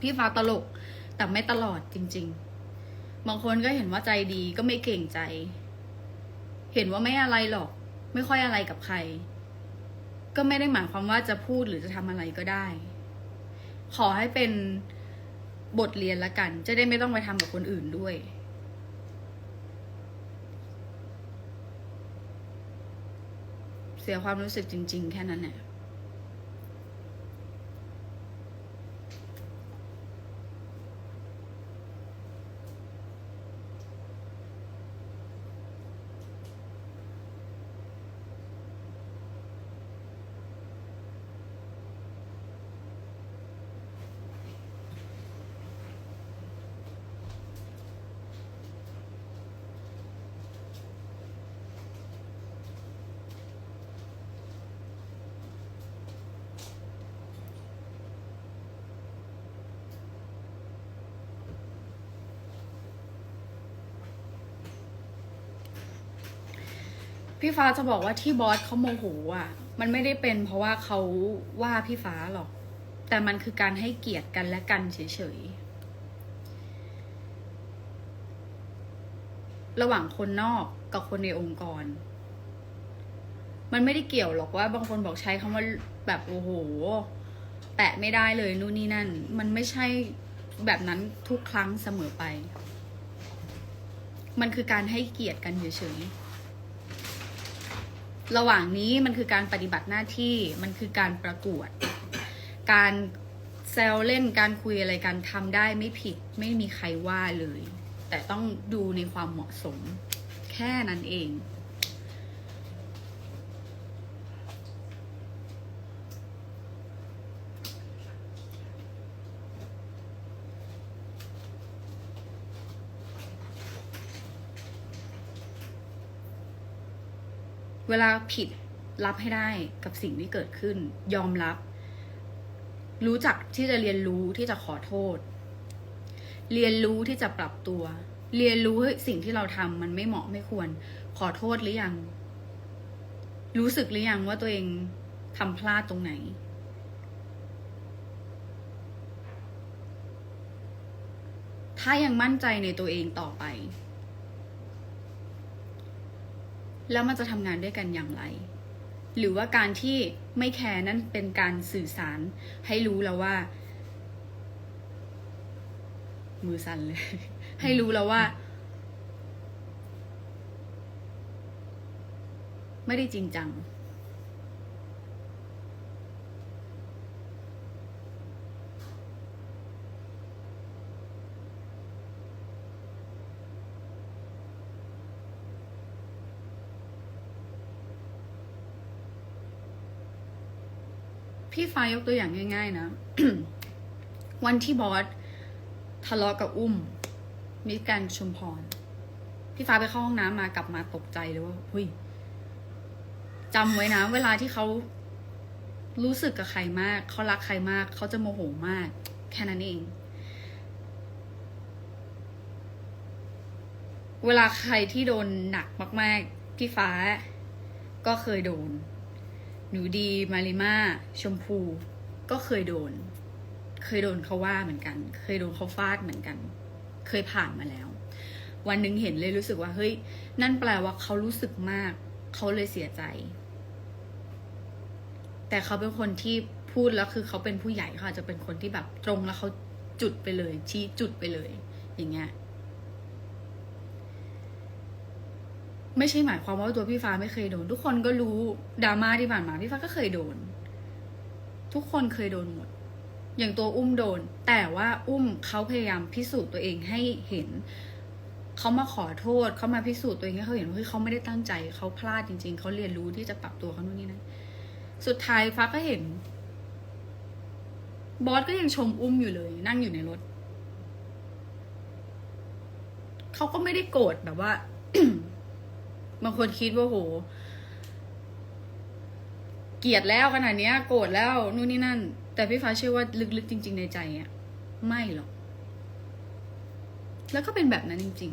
พี่ฟ้าตลก แต่ไม่ตลอดจริง ๆ บางคนก็เห็นว่าใจดีก็ไม่เก่งใจ เห็นว่าไม่อะไรหรอก ไม่ค่อยอะไรกับใคร ก็ไม่ได้หมายความว่าจะพูดหรือจะทำอะไรก็ได้ ขอให้เป็นบทเรียนละกัน จะได้ไม่ต้องไปทำกับคนอื่นด้วยเสียความรู้สึกจริง ๆ แค่นั้นแหละ พี่ฟ้าจะบอกว่าที่บอสเขาโมโหอะ มันไม่ได้เป็นเพราะว่าเขาว่าพี่ฟ้าหรอก แต่มันคือการให้เกียรติกันและกันเฉยๆ ระหว่างคนนอกกับคนในองค์กร มันไม่ได้เกี่ยวหรอกว่า บางคนบอกใช้คำว่าแบบโอ้โห แตะไม่ได้เลยนู่นนี่นั่น มันไม่ใช่แบบนั้นทุกครั้งเสมอไป มันคือการให้เกียรติกันเฉยๆ ระหว่างนี้มันคือการปฏิบัติหน้าที่มันคือการประกวด การแซวเล่นการคุยอะไรกันทำได้ไม่ผิดไม่มีใครว่าเลย แต่ต้องดูในความเหมาะสม แค่นั้นเอง เวลาผิดรับให้ได้กับสิ่งที่เกิดขึ้น ยอมรับ รู้จักที่จะเรียนรู้ที่จะขอโทษ เรียนรู้ที่จะปรับตัว เรียนรู้สิ่งที่เราทำมันไม่เหมาะไม่ควร ขอโทษหรือยัง รู้สึกหรือยังว่าตัวเองทำพลาดตรงไหน ถ้ายังมั่นใจในตัวเองต่อไป แล้วมันจะทำงานด้วยกันอย่างไร หรือว่าการที่ไม่แคร์นั่นเป็นการสื่อสารให้รู้แล้วว่า มือสั่นเลย ให้รู้แล้วว่า ไม่ได้จริงจัง พี่ฟ้ายกตัวอย่างง่าย ๆ นะ วันที่บอสทะเลาะกับอุ้มมิสแกรนชุมพร พี่ฟ้าไปเข้าห้องน้ำมากลับมาตกใจเลยว่าหุยจำไว้นะ เวลาที่เขารู้สึกกับใครมาก เขารักใครมาก เขาจะโมโหมาก แค่นั้นเอง เวลาใครที่โดนหนักมาก ๆ พี่ฟ้าก็เคยโดน หนูดีมาริมาชมพูก็เคยโดน เคยโดนเขาว่าเหมือนกัน เคยโดนเขาฟาดเหมือนกัน เคยผ่านมาแล้ว วันหนึ่งเห็นเลยรู้สึกว่าเฮ้ย นั่นแปลว่าเขารู้สึกมาก เขาเลยเสียใจ แต่เขาเป็นคนที่พูดแล้วคือเขาเป็นผู้ใหญ่เขาอาจจะเป็นคนที่แบบตรงแล้วเขาจุดไปเลย ชี้จุดไปเลย อย่างเงี้ย ไม่ใช่หมายความว่าตัวพี่ฟ้าไม่เคยโดน ทุกคนก็รู้ดราม่าที่ผ่านมาพี่ฟ้าก็เคยโดน ทุกคนเคยโดนหมด อย่างตัวอุ้มโดน แต่ว่าอุ้มเขาพยายามพิสูจน์ตัวเองให้เห็นเขามาขอโทษเขามาพิสูจน์ตัวเองให้เขาเห็นว่าเฮ้ยเขาไม่ได้ตั้งใจเขาพลาดจริง ๆเขาเรียนรู้ที่จะปรับตัวเขาโน่นนี่นั่นสุดท้ายฟ้าก็เห็น บอสก็ยังชมอุ้มอยู่เลย นั่งอยู่ในรถเขาก็ไม่ได้โกรธแบบว่า บางคนคิดว่าโห เกลียดแล้วขนาดนี้โกรธแล้วนู่นนี่นั่น แต่พี่ฟ้าเชื่อว่าลึกๆจริง ๆ ในใจอะไม่หรอก แล้วก็เป็นแบบนั้นจริง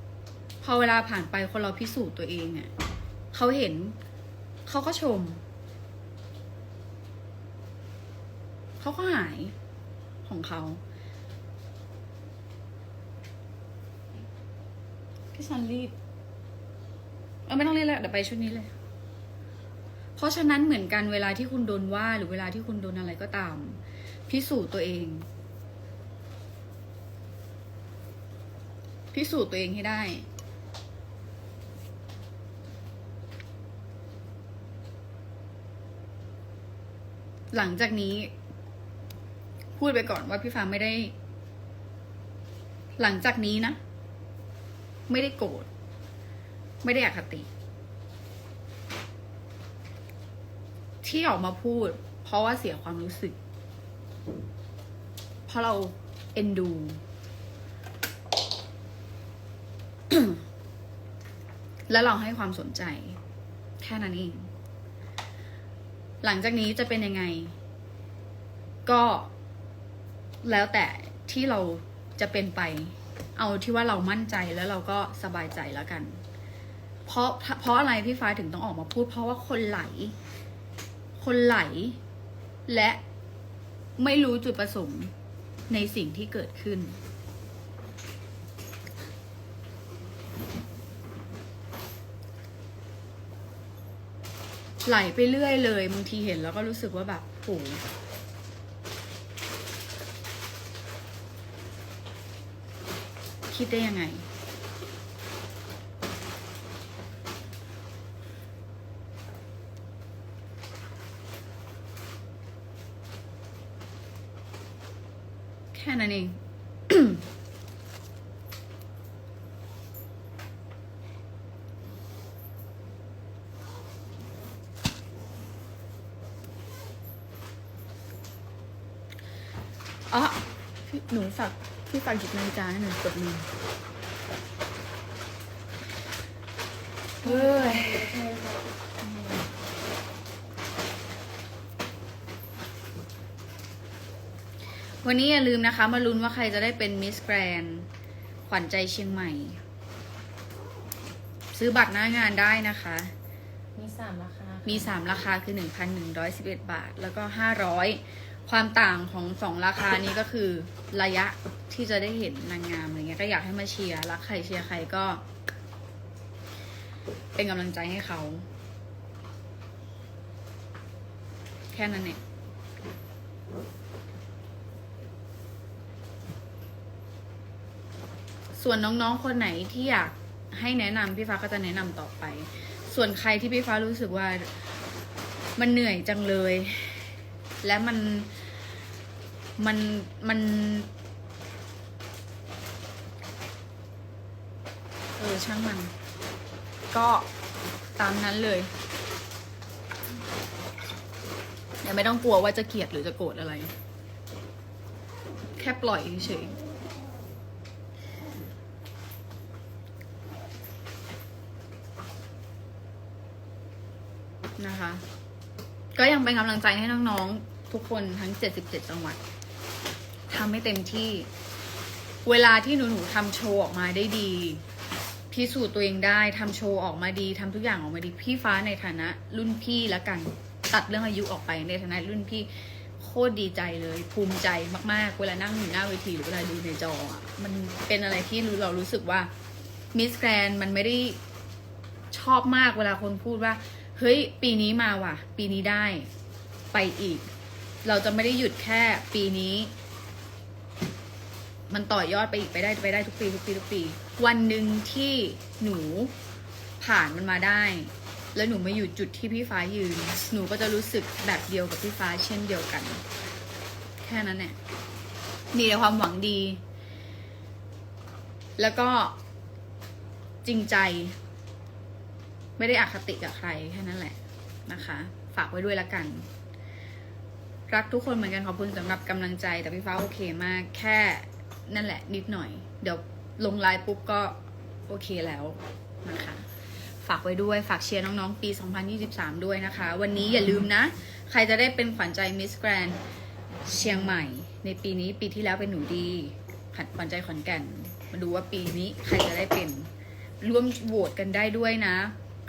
ๆ พอเวลาผ่านไปคนเราพิสูจน์ตัวเองเนี่ยเขาเห็น เขาก็ชม เขาก็หายของเขาพี่ซันรีบ ออไม่ต้องเรีบแล้วเดี๋ยวไปชุดนี้เลย เพราะฉะนั้นเหมือนกันเวลาที่คุณโดนว่าหรือเวลาที่คุณโดนอะไรก็ตาม พิสูจน์ตัวเอง พิสูจน์ตัวเองให้ได้หลังจากนี้ พูดไปก่อนว่าพี่ฟ้าไม่ได้ หลังจากนี้นะ ไม่ได้โกรธ ไม่ได้อคติ ที่ออกมาพูด เพราะว่าเสียความรู้สึก เพราะเราเอ็นดู แล้วเราให้ความสนใจ แค่นั้นเอง หลังจากนี้จะเป็นยังไง ก็แล้วแต่ที่เราจะเป็นไป เอาที่ว่าเรามั่นใจแล้วเราก็สบายใจแล้วกัน เพราะเพราะอะไรพี่ฟ้าถึงต้องออกมาพูด เพราะว่าคนไหล คนไหล และไม่รู้จุดประสงค์ในสิ่งที่เกิดขึ้น ไหลไปเรื่อยเลยบางทีเห็นแล้วก็รู้สึกว่าแบบโหคิดได้ยังไง แค่นั้นเอง อ๋อหนูฝากพี่ฝากหยิบนาฬิกาให้หนูกดมือเฮ้ย วันนี้อย่าลืมนะคะ มาลุ้นว่าใครจะได้เป็นมิสแกรนขวัญใจเชียงใหม่ ซื้อบัตรหน้างานได้นะคะ มีสามราคา มี3ราคาคือ1,111บาท แล้วก็500ความต่างของ2ราคานี้ก็คือระยะที่จะได้เห็นนางงามอะไรเงี้ยก็อยากให้มาเชียร์รักใครเชียร์ใครก็ เป็นกำลังใจให้เขา แค่นั้นเอง ส่วนน้องๆคนไหนที่อยากให้แนะนำพี่ฟ้าก็จะแนะนำต่อไป ส่วนใครที่พี่ฟ้ารู้สึกว่ามันเหนื่อยจังเลย และมันมันมันเออช่างมัน ก็ตามนั้นเลยอย่าไม่ต้องกลัวว่าจะเกลียดหรือจะโกรธอะไร แค่ปล่อยเฉย นะคะ ก็ยังเป็นกำลังใจให้น้องๆ ทุกคนทั้ง 77 จังหวัดทำให้เต็มที่ เวลาที่หนูๆทำโชว์ออกมาได้ดีพิสูจน์ตัวเองได้ทำโชว์ออกมาดีทำทุกอย่างออกมาดี พี่ฟ้าในฐานะรุ่นพี่แล้วกันตัดเรื่องอายุออกไปในฐานะรุ่นพี่โคตรดีใจเลย ภูมิใจมากๆ เวลานั่งอยู่หน้าเวทีหรือเวลาดูในจออะมันเป็นอะไรที่รู้เรารู้สึกว่ามิสแกรนมันไม่ได้ชอบมากเวลาคนพูดว่า เฮ้ย ปีนี้มาว่ะ ปีนี้ได้ ไปอีก เราจะไม่ได้หยุดแค่ปีนี้ มันต่อยอดไปอีกไปได้ไปได้ทุกปีทุกปีทุกปี วันหนึ่งที่หนูผ่านมันมาได้ แล้วหนูมาอยู่จุดที่พี่ฟ้ายืน หนูก็จะรู้สึกแบบเดียวกับพี่ฟ้าเช่นเดียวกัน แค่นั้นแหละมีแต่ความหวังดี แล้วก็จริงใจ ไม่ได้อคติกับใครแค่นั้นแหละนะคะ ฝากไว้ด้วยละกัน รักทุกคนเหมือนกันขอบคุณสำหรับกำลังใจ แต่พี่ฟ้าโอเคมาก แค่นั่นแหละ นิดหน่อย เดี๋ยวลงไลน์ปุ๊บก็โอเคแล้วนะคะฝากไว้ด้วยฝากเชียร์น้องๆ ปี 2023 ด้วยนะคะ วันนี้อย่าลืมนะ ใครจะได้เป็นขวัญใจมิสแกรนเชียงใหม่ ในปีนี้ปีที่แล้วเป็นหนูดีขัดขวัญใจขอนแก่น มาดูว่าปีนี้ใครจะได้เป็นร่วมโหวตกันได้ด้วยนะ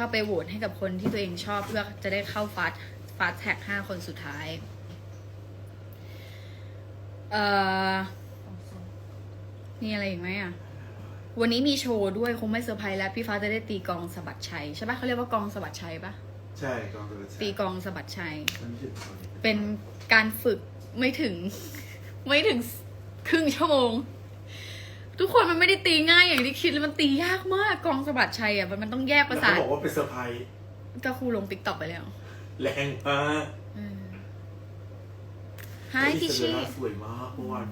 เข้าไปโหวตให้กับคนที่ตัวเองชอบเพื่อจะได้เข้าฟาสฟาสแท็กห้าคนสุดท้าย เอ่อมีอะไรอีกไหมอะ วันนี้มีโชว์ด้วยคงไม่เซอร์ไพรส์แล้ว พี่ฟ้าจะได้ตีกลองสะบัดชัยใช่ปะเขาเรียกว่ากลองสะบัดชัยปะใช่กองตัวตีกลองสะบัดชัยมันไม่ใช่ตอนนี้เป็นการฝึกไม่ถึง ไม่ถึงครึ่งชั่วโมง ทุกคนมันไม่ได้ตีง่ายอย่างที่คิดเลยมันตียากมากกลองสะบัดชัยอะมันมันต้องแยกประแล้วสาเขาทบอกว่าเป็นเซอร์ไพรส์ก็ครูลงติ๊กต็อกไปแล้วแรงมากฮายพี่ชี่สวยมากเมื่อวาน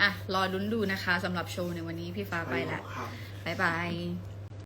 อะ รอดุนดูนะคะสำหรับโชว์ในวันนี้พี่ฟ้าไปละครับบ๊ายบาย